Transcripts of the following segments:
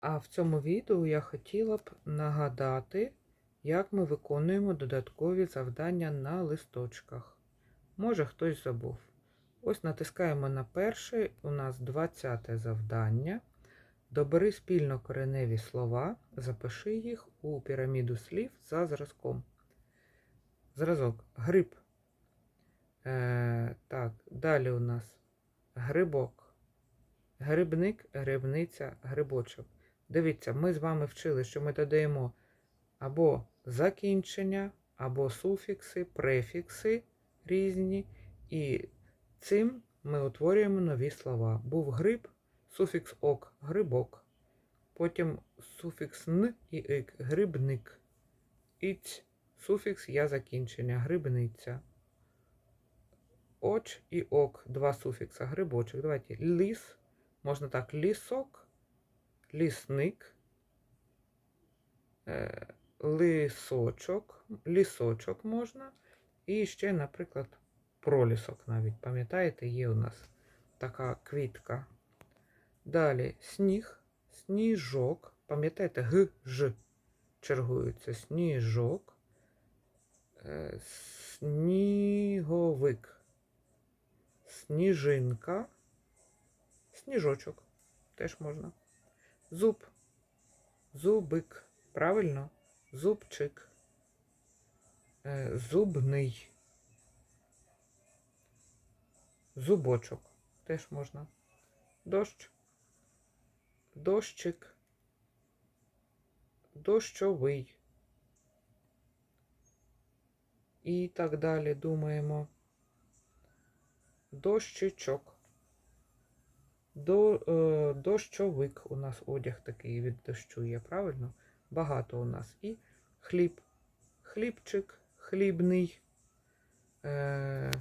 А в цьому відео я хотіла б нагадати, як ми виконуємо додаткові завдання на листочках. Може хтось забув. Ось натискаємо на перший, у нас 20 завдання. Добери спільно кореневі слова, запиши їх у піраміду слів за зразком. Зразок гриб. Е, так, далі у нас грибок. Грибник, грибниця, грибочок. Дивіться, ми з вами вчили, що ми додаємо або закінчення, або суфікси, префікси різні. І цим ми утворюємо нові слова. Був гриб, суфікс ок, грибок. Потім суфікс н і ик, грибник. Іць, суфікс я закінчення, грибниця. Оч і ок, два суфікса, грибочок. Давайте ліс, можна так, лісок, лісник, е, лисочок, лісочок можна. І ще, наприклад, пролісок навіть. Пам'ятаєте, є у нас така квітка. Далі сніг, сніжок. Пам'ятаєте, г, ж чергуються. Сніжок, е, сніговик, сніжинка, сніжочок теж можна. Зуб, зубик. Правильно? Зубчик. Е, Зубний. Зубочок теж можна. Дощ. Дощик. Дощовий. І так далі думаємо. Дощичок. До, е, дощовик у нас одяг такий від дощу є, правильно? Багато у нас. І хліб. Хлібчик, хлібний. Е,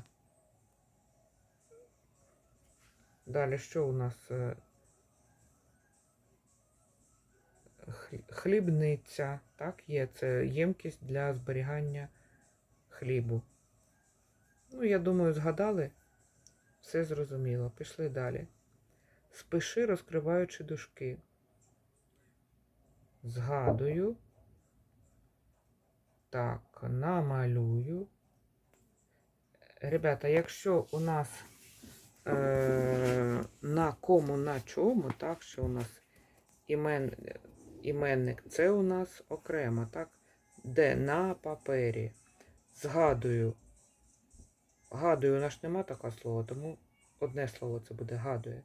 далі що у нас? Е, Хлібниця. Так, є. Це ємкість для зберігання хлібу. Ну, я думаю, згадали. Все зрозуміло. Пішли далі. Спиши, розкриваючи дужки. Згадую. Так, намалюю. Ребята, якщо у нас е, на кому, на чому, так, що у нас імен, іменник, це у нас окремо, так? Де на папері. Згадую. Гадую, у нас нема такого слова, тому одне слово це буде гадує.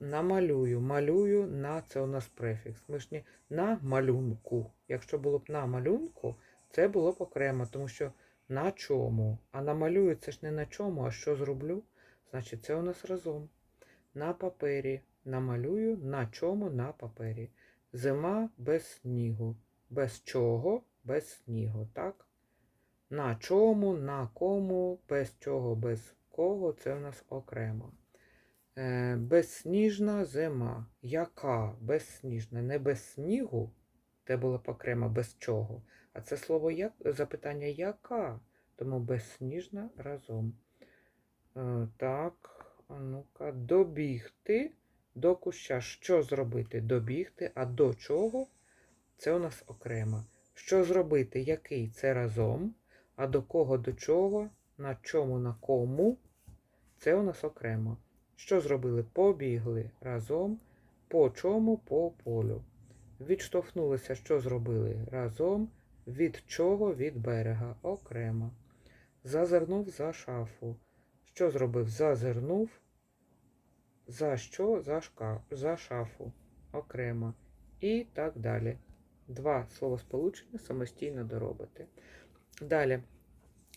Намалюю. Малюю на це у нас префікс. Ми ж не на малюнку. Якщо було б на малюнку, це було б окремо, тому що на чому. А намалюю це ж не на чому, а що зроблю. Значить, це у нас разом. На папері. Намалюю на чому на папері. Зима без снігу. Без чого? Без снігу, так? На чому, на кому, без чого, без кого, це у нас окремо. Е, безсніжна зима. Яка? Безсніжна. Не без снігу, це було окремо без чого. А це слово як? запитання яка? Тому безсніжна разом. Е, так, ну-ка, добігти до куща. Що зробити? Добігти, а до чого? Це у нас окремо. Що зробити? Який? Це разом. А до кого, до чого? На чому, на кому? Це у нас окремо. Що зробили? Побігли разом. По чому? По полю. Відштовхнулися, що зробили? Разом. Від чого? Від берега. Окремо. Зазирнув за шафу. Що зробив? Зазирнув. За що? За, шка... за шафу. Окремо. І так далі. Два словосполучення самостійно доробити. Далі.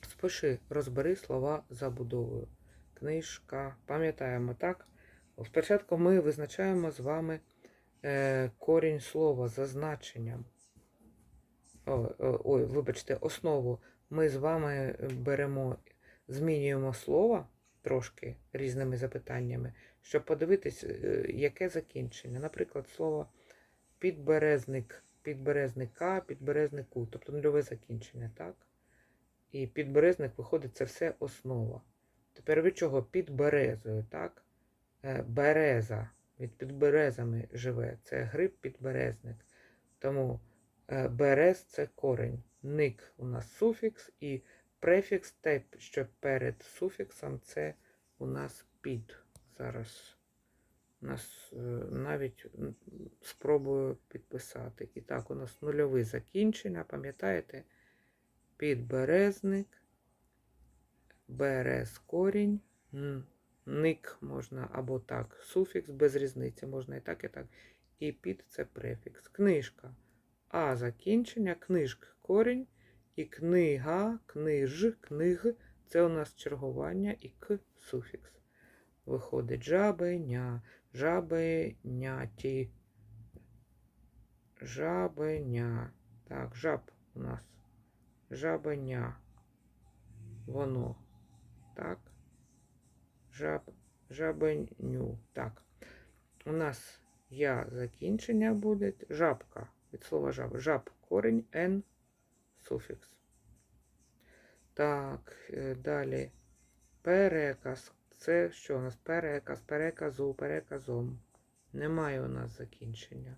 Спиши, розбери слова забудовою книжка. Пам'ятаємо, так? Спочатку ми визначаємо з вами е, корінь слова за значенням. Ой, вибачте, основу. Ми з вами беремо, змінюємо слово трошки різними запитаннями, щоб подивитись, е, яке закінчення. Наприклад, слово підберезник, підберезника, підберезнику, тобто нульове закінчення, так? І підберезник виходить, це все основа. Тепер від чого? Під березою, так? Е, Береза. від підберезами живе. Це гриб підберезник. Тому е, берез це корень. Ник у нас суфікс і префікс, те, що перед суфіксом, це у нас під. Зараз нас е, навіть спробую підписати. І так, у нас нульове закінчення, пам'ятаєте? Підберезник, берез корінь, ник можна або так, суфікс без різниці, можна і так, і так. І під це префікс. Книжка. А закінчення, книжк корінь, і книга, книж, книг це у нас чергування і к суфікс. Виходить жабеня, жабеняті, жабеня. Так, жаб у нас. Жабеня. Воно. Так. Жаб, жабеню. Так. У нас я закінчення буде. Жабка. Від слова жаб. Жаб корінь, н суфікс. Так, е, далі. Переказ. Це що у нас? Переказ, переказу, переказом. Немає у нас закінчення.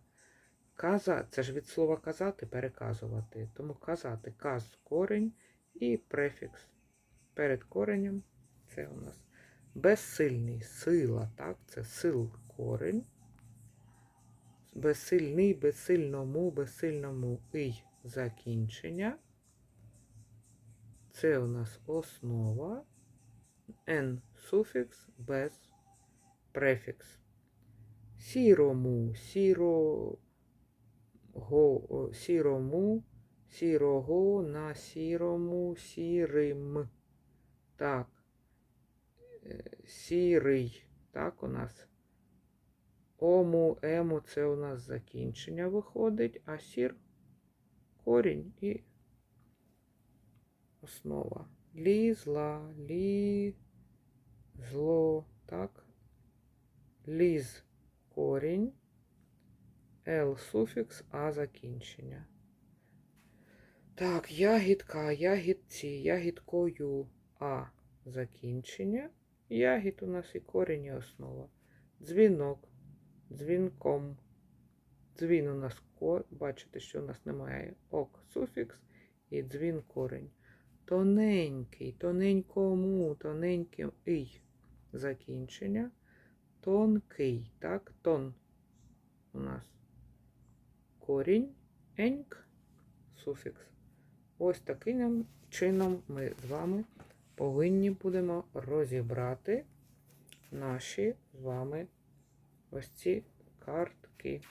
Каза, це ж від слова казати, переказувати. Тому казати, каз корень і префікс. Перед коренем це у нас безсильний, сила, так? Це сил корень. Безсильний, безсильному, безсильному і закінчення. Це у нас основа. Н суфікс без префікс. Сірому, сіро, го, сірому, сірого на сірому, сірим. Так. Сірий. Так, у нас. Ому, ему це у нас закінчення виходить, а сір корінь і основа. Лізла, лі, зло, так. Ліз корінь, Л суфікс, А закінчення. Так, ягідка, ягідці, ягідкою, А закінчення. Ягід у нас і корінь, і основа. Дзвінок, дзвінком. Дзвін у нас ко, бачите, що у нас немає ок суфікс і дзвін корень. Тоненький, тоненькому, тоненьким ий закінчення. Тонкий, так, тон у нас корінь, еньк, суфікс. Ось таким чином ми з вами повинні будемо розібрати наші з вами ось ці картки.